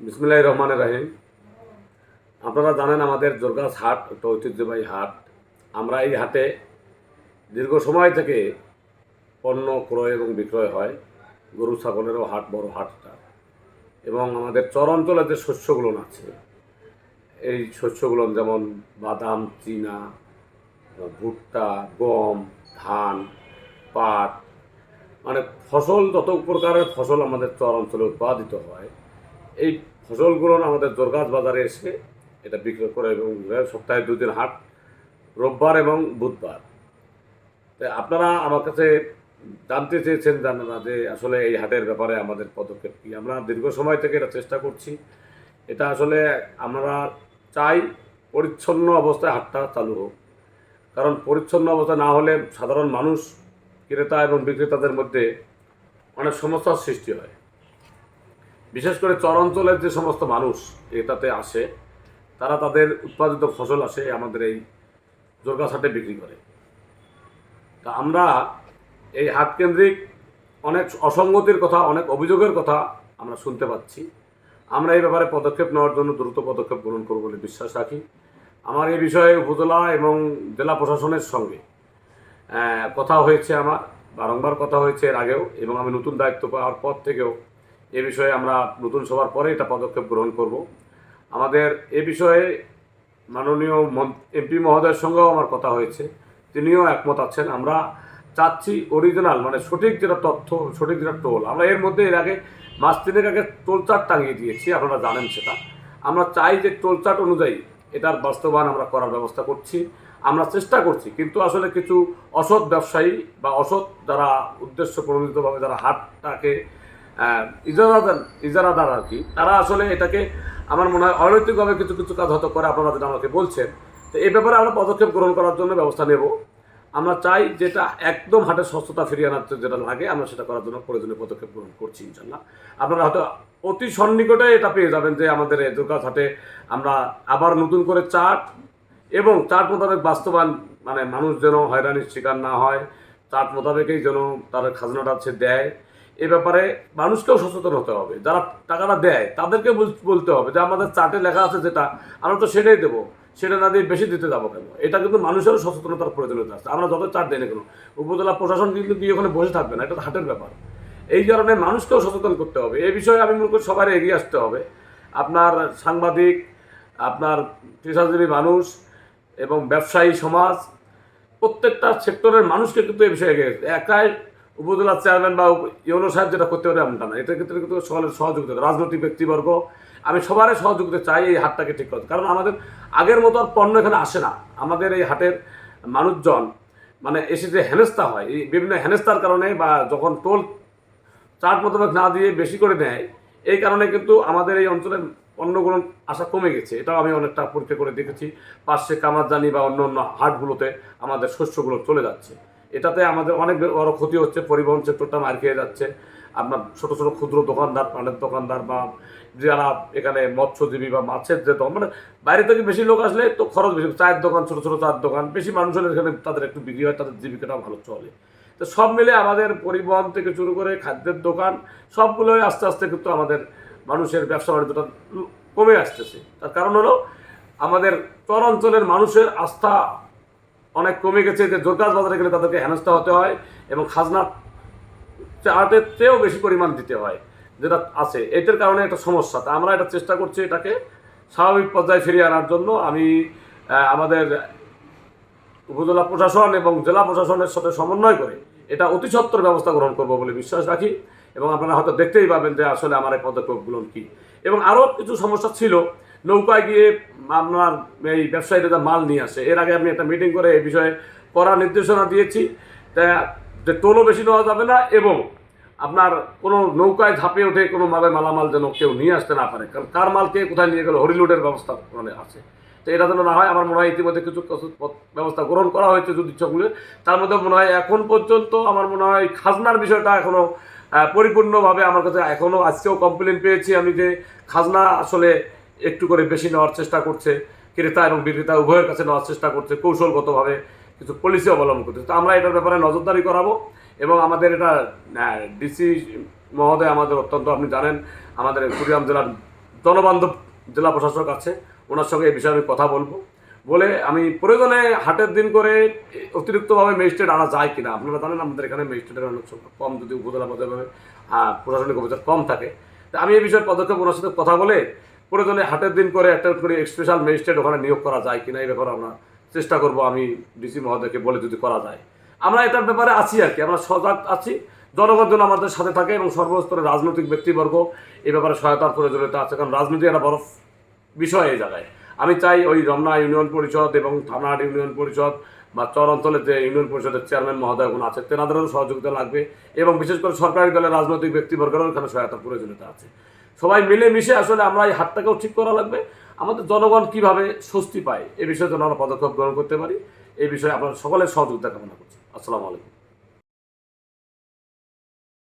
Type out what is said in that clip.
বিসমুল্লাহ রহমান রাহিম। আপনারা জানেন আমাদের দুর্গাস হাট একটা ঐতিহ্যবাহী হাট। আমরা এই হাটে দীর্ঘ সময় থেকে পণ্য ক্রয় এবং বিক্রয় হয়। গরু, ছাগলেরও হাট, বড় হাটটা। এবং আমাদের চর অঞ্চলে যে শস্যগুলো আছে, এই শস্যগুলো যেমন বাদাম, চীনা, ভুট্টা, গম, ধান, পাট মানে ফসল যত প্রকারের ফসল আমাদের চর অঞ্চলে উৎপাদিত হয় এই ফসলগুলো আমাদের জোরগাছ বাজারে এসে এটা বিক্রয় করে এবং সপ্তাহে দুই দিন হাট, রোববার এবং বুধবার। তো আপনারা আমার কাছে জানতে চেয়েছেন জানারা যে আসলে এই হাটের ব্যাপারে আমাদের পদক্ষেপ কী। আমরা দীর্ঘ সময় থেকে এটা চেষ্টা করছি। এটা আসলে আমরা চাই পরিচ্ছন্ন অবস্থায় হাটটা চালু হোক। কারণ পরিচ্ছন্ন অবস্থা না হলে সাধারণ মানুষ ক্রেতা এবং বিক্রেতাদের মধ্যে অনেক সমস্যার সৃষ্টি হয়। বিশেষ করে চর অঞ্চলের যে সমস্ত মানুষ এটাতে আসে, তারা তাদের উৎপাদিত ফসল আসে আমাদের এই জোরগাছ হাটে বিক্রি করে। তা আমরা এই হাট কেন্দ্রিক অনেক অসঙ্গতির কথা, অনেক অভিযোগের কথা আমরা শুনতে পাচ্ছি। আমরা এই ব্যাপারে পদক্ষেপ নেওয়ার জন্য দ্রুত পদক্ষেপ গ্রহণ করব বলে বিশ্বাস রাখি। আমার এই বিষয়ে উপজেলা এবং জেলা প্রশাসনের সঙ্গে কথা হয়েছে আমার, বারংবার কথা হয়েছে এর আগেও এবং আমি নতুন দায়িত্ব পাওয়ার পর থেকেও এ বিষয়ে আমরা নতুন সভার পরে এটা পদক্ষেপ গ্রহণ করব। আমাদের এ বিষয়ে মাননীয় এমপি মহোদয়ের সঙ্গেও আমার কথা হয়েছে। তিনিও একমত আছেন। আমরা চাচ্ছি অরিজিনাল মানে সঠিক যেটা তথ্য, সঠিক যেটা টোল। আমরা এর মধ্যে এর আগে মাস তিনেক আগে টোল চার্ট টাঙিয়ে দিয়েছি, আপনারা জানেন সেটা। আমরা চাই যে টোল চার্ট অনুযায়ী এটার বাস্তবায়ন আমরা করার ব্যবস্থা করছি, আমরা চেষ্টা করছি। কিন্তু আসলে কিছু অসৎ ব্যবসায়ী বা অসৎ যারা উদ্দেশ্য প্রণোদিতভাবে যারা হাটটাকে ইজারাদার ইজারাদার আর কি। তারা আসলে এটাকে আমার মনে হয় অনৈতিকভাবে কিছু কিছু কাজ হয়তো করে আপনারা যেটা আমাকে বলছেন। তো এই ব্যাপারে আমরা পদক্ষেপ গ্রহণ করার জন্য ব্যবস্থা নেব। আমরা চাই যেটা একদম হাটে স্বচ্ছতা ফিরিয়ে আনার যেটা লাগে, আমরা সেটা করার জন্য প্রয়োজনীয় পদক্ষেপ গ্রহণ করছি ইনশাল্লাহ আপনারা হয়তো অতি সন্নিকটে এটা পেয়ে যাবেন যে আমাদের দুর্গা হাটে আমরা আবার নতুন করে চার্ট এবং চার্ট মোতাবেক বাস্তবায়ন মানে মানুষ যেন হয়রানির শিকার না হয় চার্ট মোতাবেকেই যেন তার খাজনাটা সে দেয়। এ ব্যাপারে মানুষকেও সচেতন হতে হবে। যারা টাকাটা দেয়, তাদেরকে বল- বলতে হবে যে, আমাদের চার্টে লেখা আছে যেটা, আমরা তো সেটাই দেবো। সেটা না দিয়ে বেশি দিতে যাব কেন? এটা কিন্তু মানুষেরও সচেতনতার প্রয়োজনীয়তা আছে। আমরা যত চার্ট দেয় না কেন, উপজেলা প্রশাসন কিন্তু গিয়ে ওখানে বসে থাকবে না। এটা হাটের ব্যাপার। এই কারণে মানুষকেও সচেতন করতে হবে। এই বিষয়ে আমি মনে করি সবার এগিয়ে আসতে হবে। আপনার সাংবাদিক, আপনার পেশাজীবী মানুষ এবং ব্যবসায়ী সমাজ, প্রত্যেকটা সেক্টরের মানুষকে কিন্তু এই বিষয়ে এগিয়ে একাই উপজেলার চেয়ারম্যান বা ইউনো সাহেব যেটা করতে পারে এমনটা না। এটার ক্ষেত্রে কিন্তু সকলের সহযোগিতা, রাজনৈতিক ব্যক্তিবর্গ, আমি সবারই সহযোগিতা চাই এই হাটটাকে ঠিক করতে কারণ আমাদের আগের মতো আর পণ্য এখানে আসে না। আমাদের এই হাটের মানুষজন মানে এসে যে হেনস্থা হয়, এই বিভিন্ন হেনস্থার কারণে বা যখন টোল চার্ট মোতাবেক না দিয়ে বেশি করে নেয়, এই কারণে কিন্তু আমাদের এই অঞ্চলের পণ্যগুলো আসা কমে গেছে। এটাও আমি অনেকটা পরীক্ষা করে দেখেছি। পাশে কামারজানি বা অন্য অন্য হাটগুলোতে আমাদের শস্যগুলো চলে যাচ্ছে। এটাতে আমাদের অনেক বড় ক্ষতি হচ্ছে, পরিবহন সেক্টরটা মার খেয়ে যাচ্ছে। আপনার ছোট ছোট ক্ষুদ্র দোকানদার, পানের দোকানদার বা যারা এখানে মৎস্যজীবী বা মাছের যে মানে বাইরে থেকে বেশি লোক আসলে তো খরচ বেশি, চায়ের দোকান, ছোট ছোট চায়ের দোকান, বেশি মানুষ হলে এখানে তাদের একটু বিক্রি হয়, তাদের জীবিকাটা ভালো চলে। তো সব মিলে আমাদের পরিবহন থেকে শুরু করে খাদ্যের দোকান, সবগুলোই আস্তে আস্তে কিন্তু আমাদের মানুষের ব্যবসা বাণিজ্যটা কমে আসতেছে। তার কারণ হলো আমাদের চর অঞ্চলের মানুষের আস্থা অনেক কমে গেছে যে জোরকাজ বাজারে গেলে তাদেরকে হেনস্থা হতে হয় এবং খাজনা চার্টের চেয়েও বেশি পরিমাণ দিতে হয়, যেটা আছে। এটার কারণে একটা সমস্যা। তা আমরা এটা চেষ্টা করছি এটাকে স্বাভাবিক পর্যায়ে ফিরিয়ে আনার জন্য। আমি আমাদের উপজেলা প্রশাসন এবং জেলা প্রশাসনের সাথে সমন্বয় করে এটা অতি সত্বর ব্যবস্থা গ্রহণ করব বলে বিশ্বাস রাখি এবং আপনারা হয়তো দেখতেই পাবেন যে আসলে আমার এই পদক্ষেপগুলো কী। এবং আরও কিছু সমস্যা ছিল নৌকায় গিয়ে আপনার এই ব্যবসায়ীরা মাল নিয়ে আসে, এর আগে আমি একটা মিটিং করে এই বিষয়ে কড়া নির্দেশনা দিয়েছি। তা, যে টোলও বেশি নেওয়া যাবে না এবং আপনার কোনো নৌকায় ঝাঁপে ওঠে কোনোভাবে মালামাল যেন কেউ নিয়ে আসতে না পারে। কারণ কার মাল কে কোথায় নিয়ে গেলে হরিলোডের ব্যবস্থা মানে আছে। তো এটা যেন না হয়, আমার মনে হয় ইতিমধ্যে কিছু ব্যবস্থা গ্রহণ করা হয়েছে যদি ইচ্ছাগুলো তার মধ্যে মনে হয় এখন পর্যন্ত আমার মনে হয় খাজনার বিষয়টা এখনও পরিপূর্ণভাবে আমার কাছে এখনও আজকেও কমপ্লেন পেয়েছি আমি যে খাজনা আসলে একটু করে বেশি নেওয়ার চেষ্টা করছে, ক্রেতা এবং বিক্রেতা উভয়ের কাছে নেওয়ার চেষ্টা করছে, কৌশলগতভাবে কিছু পলিসি অবলম্বন করছে। তো আমরা এটার ব্যাপারে নজরদারি করাবো এবং আমাদের এটা ডিসি মহোদয় আমাদের অত্যন্ত, আপনি জানেন, আমাদের কুড়িয়াম জেলার জনবান্ধব জেলা প্রশাসক আছে, ওনার সঙ্গে এই বিষয়ে আমি কথা বলব। বলে আমি প্রয়োজনে হাটের দিন করে অতিরিক্তভাবে ম্যাজিস্ট্রেট আনা যায় কিনা, আপনারা জানেন আমাদের এখানে ম্যাজিস্ট্রেটের অনেক কম, যদি উপজেলা পর্যায়ে প্রশাসনিক অফিসার কম থাকে। তা আমি এই বিষয়ে পদক্ষেপ ওনার সাথে কথা বলে প্রয়োজনে হাটের দিন করে একটা করে স্পেশাল ম্যাজিস্ট্রেট ওখানে নিয়োগ করা যায় কিনা এই ব্যাপারে আমরা চেষ্টা করব, আমি ডিসি মহোদয়কে বলে যদি করা যায়। আমরা এটার ব্যাপারে আছি আর কি, আমরা সজাগ আছি। জনগণ যেন আমাদের সাথে থাকে এবং সর্বস্তরের রাজনৈতিক ব্যক্তিবর্গ এই ব্যাপারে সহায়তার প্রয়োজনীয়তা আছে, কারণ রাজনীতি একটা বড় বিষয় এই জায়গায়। আমি চাই ওই রমনা ইউনিয়ন পরিষদ এবং থানাহাট ইউনিয়ন পরিষদ বা চর অঞ্চলের যে ইউনিয়ন পরিষদের চেয়ারম্যান মহোদয়গুলো আছে, তেনাদেরও সহযোগিতা লাগবে এবং বিশেষ করে সরকারি দলের রাজনৈতিক ব্যক্তিবর্গেরও এখানে সহায়তার প্রয়োজনীয়তা আছে। সবাই মিলেমিশে আসলে আমরা এই হাতটাকেও ঠিক করা লাগবে। আমাদের জনগণ কীভাবে স্বস্তি পায়, এ বিষয়ে যেন আমরা পদক্ষেপ গ্রহণ করতে পারি। এই বিষয়ে আপনারা সকলের সহযোগিতা কামনা করছি। আসসালামু আলাইকুম।